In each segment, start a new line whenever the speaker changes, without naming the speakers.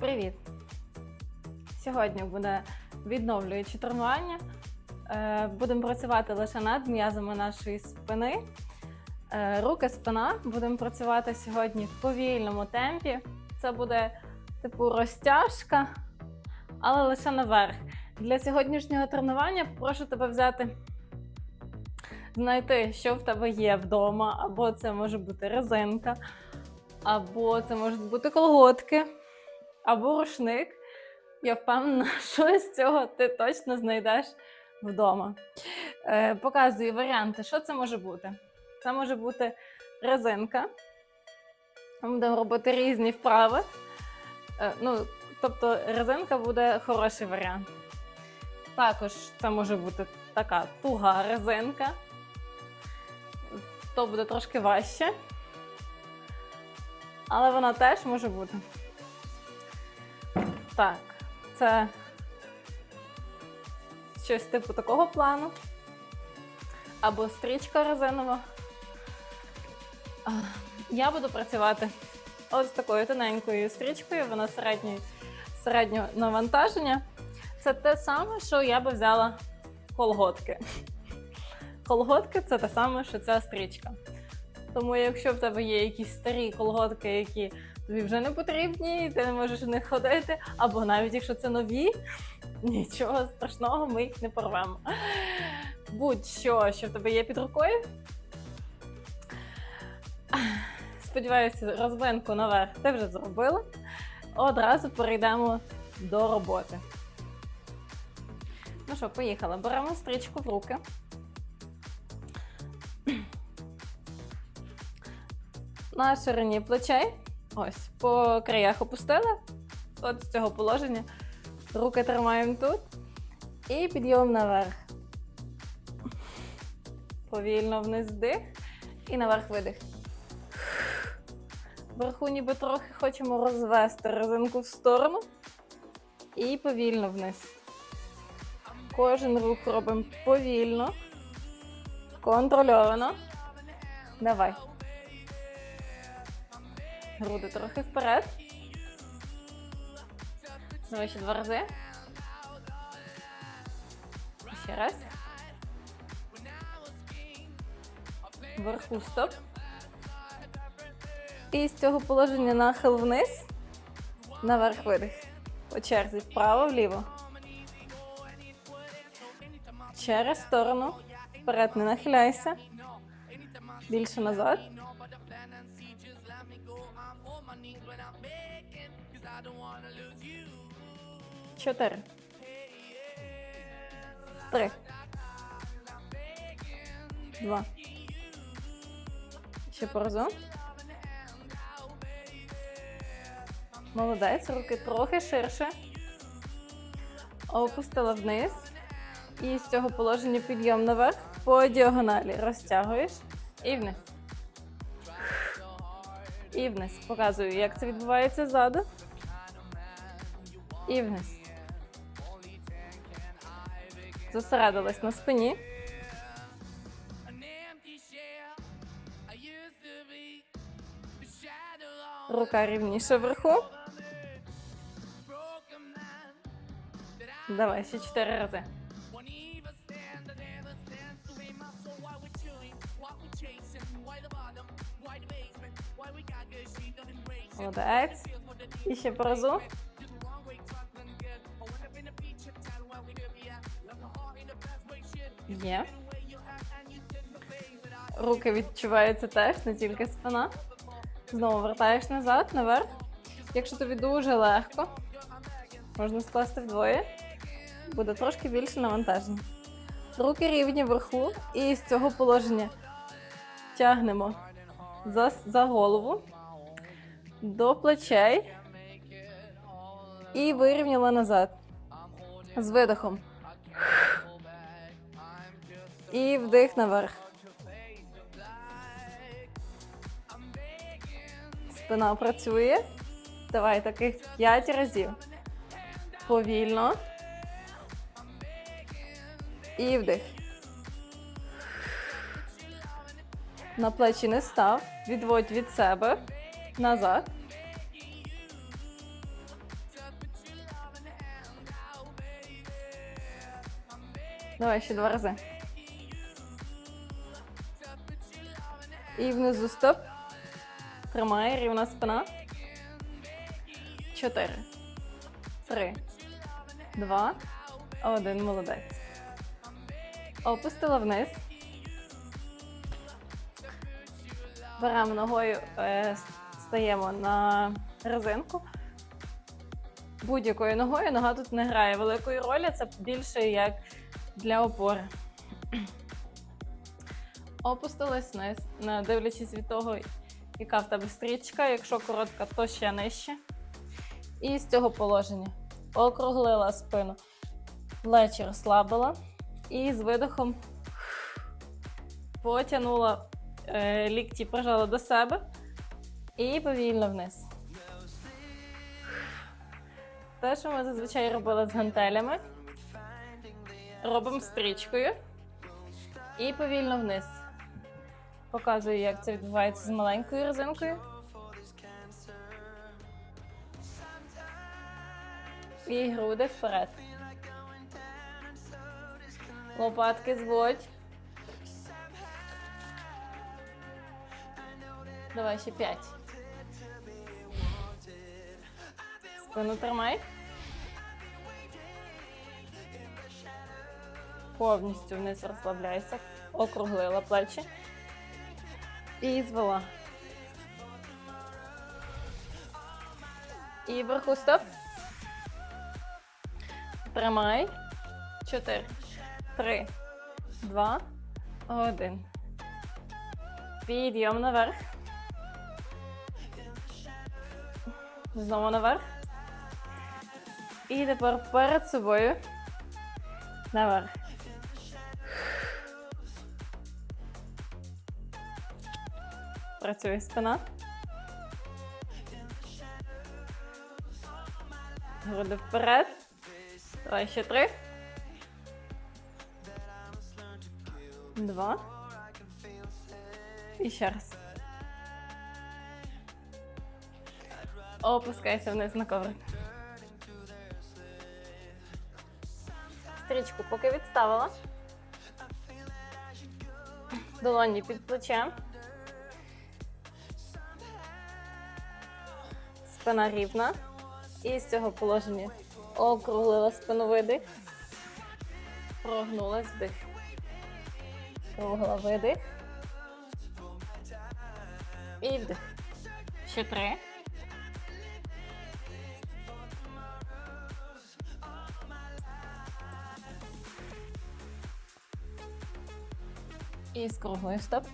Привіт! Сьогодні буде відновлююче тренування. Е, Будемо працювати лише над м'язами нашої спини. Е, Руки, спина. Будемо працювати сьогодні в повільному темпі. Це буде типу розтяжка, але лише наверх. Для сьогоднішнього тренування прошу тебе взяти, знайти, що в тебе є вдома, або це може бути резинка, або це можуть бути колготки або рушник. Я впевнена, що з цього ти точно знайдеш вдома. Е, показую варіанти, що це може бути. Це може бути резинка. Ми будемо робити різні вправи. Е, ну, тобто резинка буде хороший варіант. Також це може бути така туга резинка. То буде трошки важче. Але вона теж може бути. Так, це щось типу такого плану. Або стрічка резинова. Я буду працювати ось такою тоненькою стрічкою, вона середньої, середнього навантаження. Це те саме, що я би взяла колготки. Колготки це те саме, що ця стрічка. Тому, якщо в тебе є якісь старі колготки, які тобі вже не потрібні, ти не можеш в них ходити, або навіть якщо це нові, нічого страшного, ми їх не порвемо. Будь-що, що в тебе є під рукою. Сподіваюся, розвинку наверх ти вже зробила. Одразу перейдемо до роботи. Ну що, поїхали. Беремо стрічку в руки. На ширині плечей. Ось, по краях опустили. От з цього положення. Руки тримаємо тут. І підйом наверх. Повільно вниз вдих. І наверх видих. Вверху ніби трохи хочемо розвести резинку в сторону. І повільно вниз. Кожен рух робимо повільно, контрольовано. Давай. Груди трохи вперед. Давай ще два рази. Ще раз. Вверху стоп. І з цього положення нахил вниз. Наверх видих. По черзі вправо, вліво. Через сторону. Вперед не нахиляйся. Більше назад. Чотири. Три. Два. Ще по. Молодець. Руки трохи ширше. Опустила вниз. І з цього положення підйом наверх. По діагоналі розтягуєш. І вниз. І вниз. Показую, як це відбувається ззаду. І вниз. Зосередилась на спині. Рука рівніше вверху. Давай, ще чотири рази. Молодець. І ще по разу. Є. Руки відчуваються теж, не тільки спина. Знову вертаєш назад, наверх. Якщо тобі дуже легко, можна скласти вдвоє. Буде трошки більше навантаження. Руки рівні вверху, і з цього положення тягнемо за, за голову до плечей і вирівняла назад. З видихом. І вдих наверх. Спина працює. Давай таких 5 разів. Повільно. І вдих. На плечі не став. Відводь від себе. Назад. Давай ще два рази. І внизу стоп. Тримай, рівна спина. Чотири. Три. Два. Один. Молодець. Опустила вниз. Беремо ногою, е, стаємо на резинку. Будь-якою ногою нога тут не грає великої ролі, це більше як для опори. Опустилась вниз, не дивлячись від того, яка в тебе стрічка. Якщо коротка, то ще нижче. І з цього положення округлила спину, плечі розслабила. І з видихом потягнула е, лікті, прижала до себе і повільно вниз. Те, що ми зазвичай робили з гантелями, робимо стрічкою і повільно вниз. Показую, як це відбувається з маленькою резинкою. І груди вперед. Лопатки зводь. Давай ще п'ять. Спину тримай. Повністю вниз розслабляйся. Округлила плечі. І звела. І вверху стоп. Тримай. Чотири. Три. Два. Один. Підйом наверх. Знову наверх. І тепер перед собою. Наверх. Працює спина. Груди вперед. Давай ще три. Два. І ще раз. Опускайся вниз на коврик. Стрічку поки відставила. Долоні під плечем. Спина рівна. І з цього положення округлила спину видих. Прогнулась вдих. Кругла видих. І вдих. Ще три. І з круглою стоп.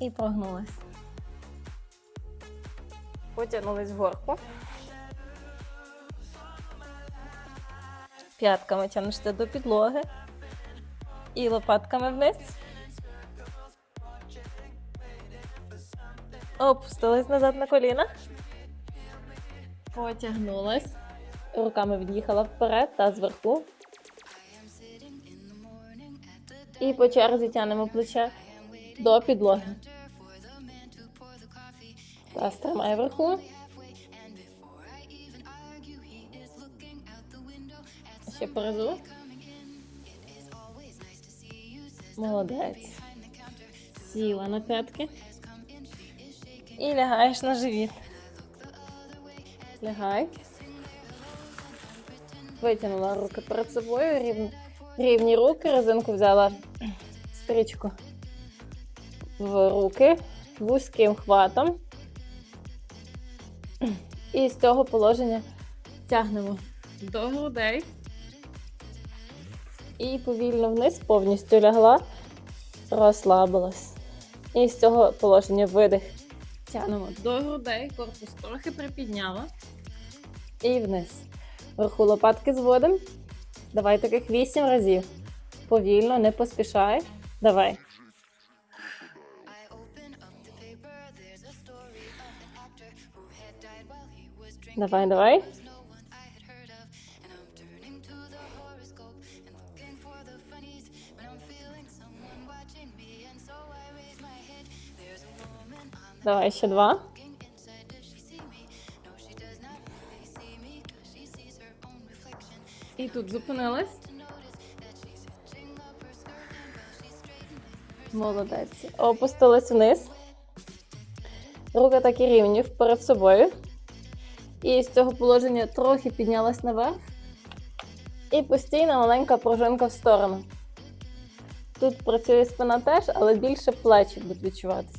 І прогнулась. Потягнулись вгорку. П'ятками тягнешся до підлоги. І лопатками вниз. Опустились назад на коліна. Потягнулась. Руками від'їхала вперед та зверху. І по черзі тянемо плече до підлоги. Таз тримає вверху. Ще позу. Молодець. Сіла на п'ятки. І лягаєш на живіт. Лягай. Витягнула руки перед собою, рівні, рівні руки, резинку взяла стрічку в руки вузьким хватом. І з цього положення тягнемо до грудей. І повільно вниз повністю лягла, розслабилась. І з цього положення видих. Тягнемо до грудей, корпус трохи припідняла. І вниз. Вверху лопатки зводимо. Давай таких 8 разів. Повільно, не поспішай. Давай. Давай, давай. Давай ще два. І тут зупинилась. Молодець. Опустилась вниз. Руки так і рівні перед собою. І з цього положення трохи піднялась наверх. І постійна маленька пружинка в сторону. Тут працює спина теж, але більше плечі будуть відчуватися.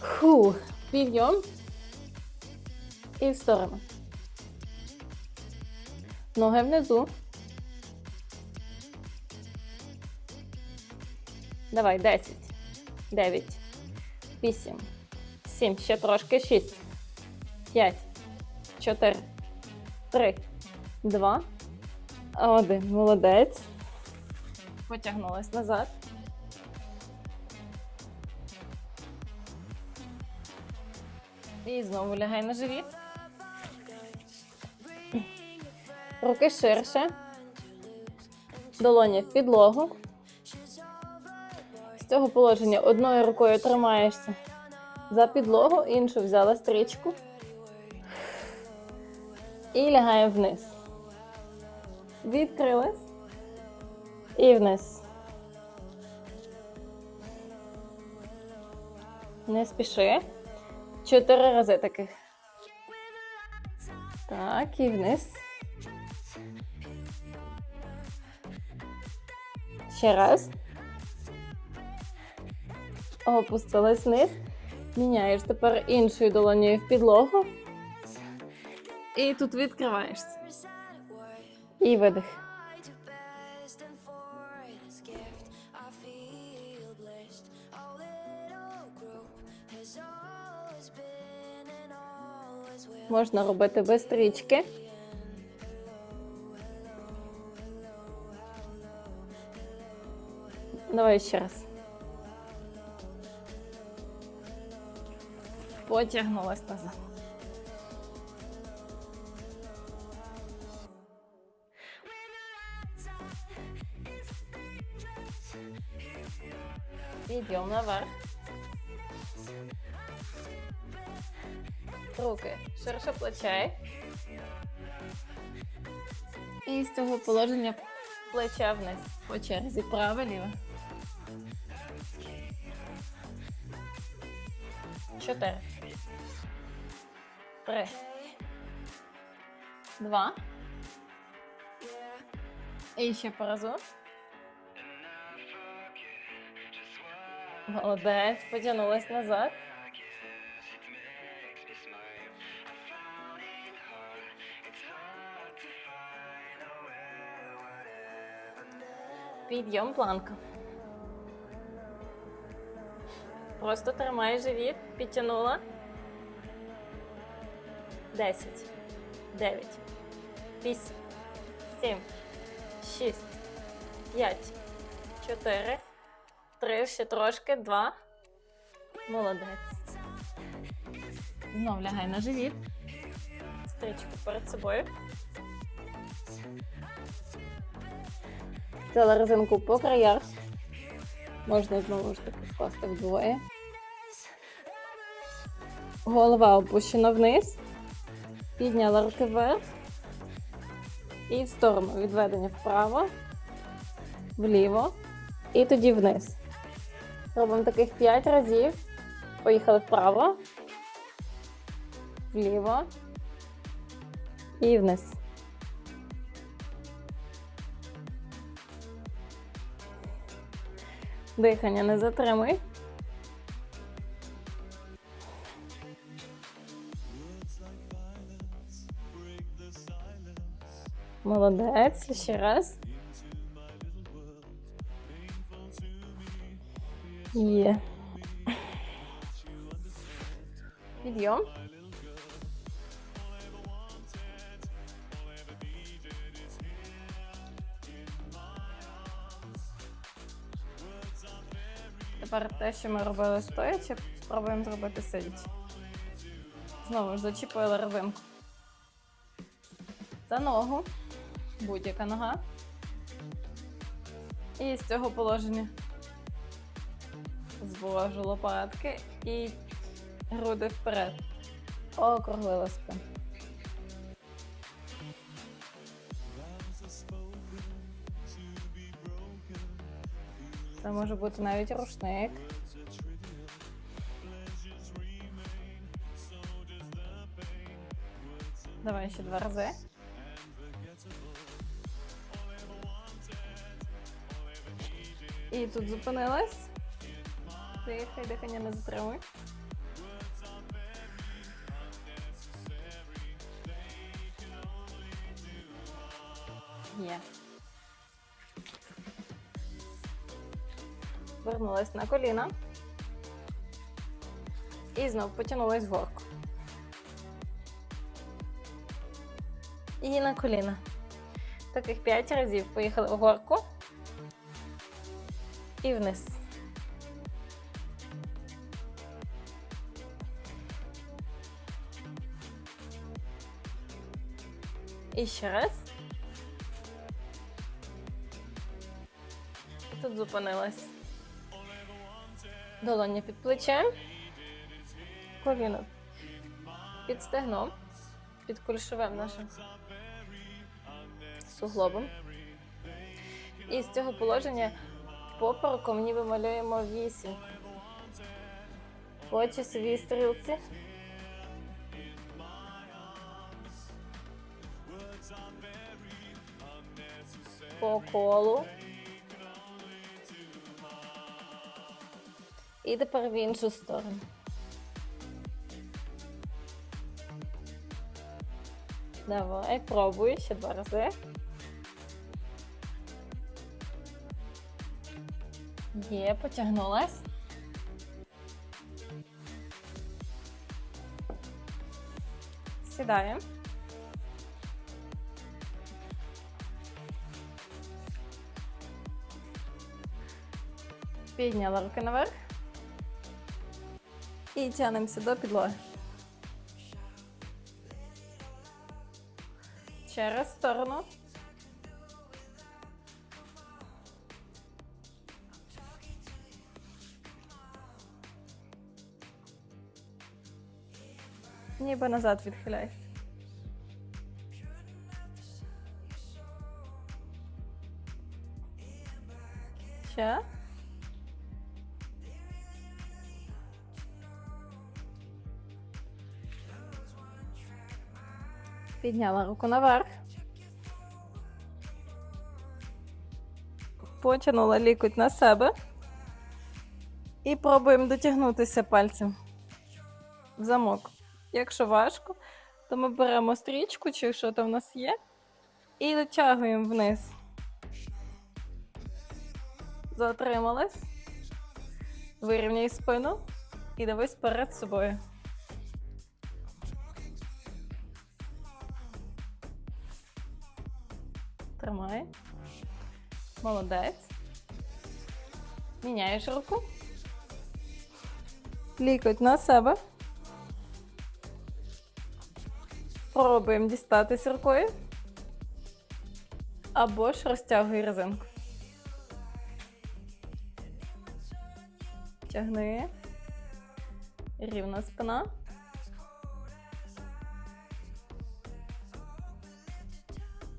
Ху, підйом. І в сторону. Ноги внизу. Давай, 10, 9, 8, 7, ще трошки, 6, 5, 4, 3, 2, 1. Молодець. Потягнулась назад. І знову лягай на живіт. Руки ширше. Долоні в підлогу. З цього положення одною рукою тримаєшся за підлогу, іншу взяла стрічку. І лягаємо вниз. Відкрилась. І вниз. Не спіши. Чотири рази таких. Так, і вниз. Ще раз. Опустилась вниз. Міняєш тепер іншою долонею в підлогу. І тут відкриваєшся. І видих. Можна робити без стрічки. Давай ще раз. Потягнулась назад. Підйом наверх. Руки ширше плечей. І з цього положення плече вниз. По черзі праве ліве. Чотири. Три. Два. І ще по разу. Молодець, потягнулась назад. Підйом планка. Просто тримай живіт, підтягнула. 10, 9, 8, 7, 6, 5, 4, 3, ще трошки, 2. Молодець. Знов лягай на живіт. Стрічку перед собою. Взяла резинку по краях. Можна знову ж таки скласти вдвоє. Голова опущена вниз. Підняла руки вверх. І в сторону відведення вправо, вліво. І тоді вниз. Робимо таких 5 разів. Поїхали вправо, вліво і вниз. Дихання не затримуй. Молодець, ще раз. Є. Підйом. Тепер те, що ми робили стоячи, спробуємо зробити сидячи. Знову ж зачепили резинку. За ногу. Будь-яка нога. І з цього положення звожу лопатки і груди вперед. Округлила спину. Це може бути навіть рушник. Давай ще два рази. І тут зупинилась. Дихай, дихання не затримуй. Є. Вернулась на коліна. І знов потягнулась вгорку. І на коліна. Таких 5 разів поїхали вгорку і вниз. І ще раз. Тут зупинилась. Долоня під плечем. Коліно під стегном, під кульшовим нашим суглобом. І з цього положення попереком ніби малюємо вісім. По часовій стрілці. По колу. І тепер в іншу сторону. Давай, пробуй ще два рази. Є, потягнулась. Сідаємо. Підняла руки наверх. І тягнемося до підлоги. Через сторону. Ніби назад відхиляйся. Ще. Підняла руку наверх. Потягнула лікоть на себе. І пробуємо дотягнутися пальцем в замок. Якщо важко, то ми беремо стрічку, чи що там в нас є, і дотягуємо вниз. Затрималась. Вирівняй спину і дивись перед собою. Тримай. Молодець. Міняєш руку. Лікоть на себе. Пробуємо дістатись рукою. Або ж розтягуй резинку. Тягни. Рівна спина.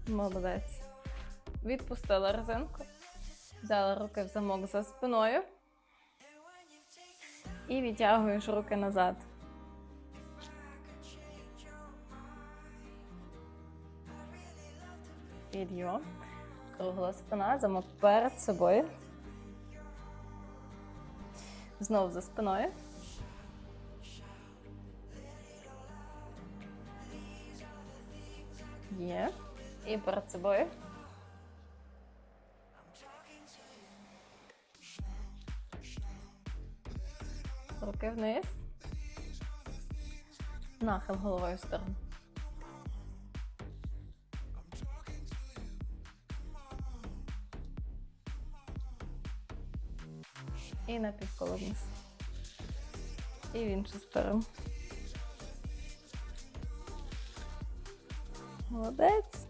Молодець. Відпустила резинку. Взяла руки в замок за спиною. І відтягуєш руки назад. Підйом. Кругла спина, замок перед собою. Знов за спиною. Є. І перед собою. Руки вниз. Нахил головою в сторону. І на півколо вниз. І в іншу сторону. Молодець.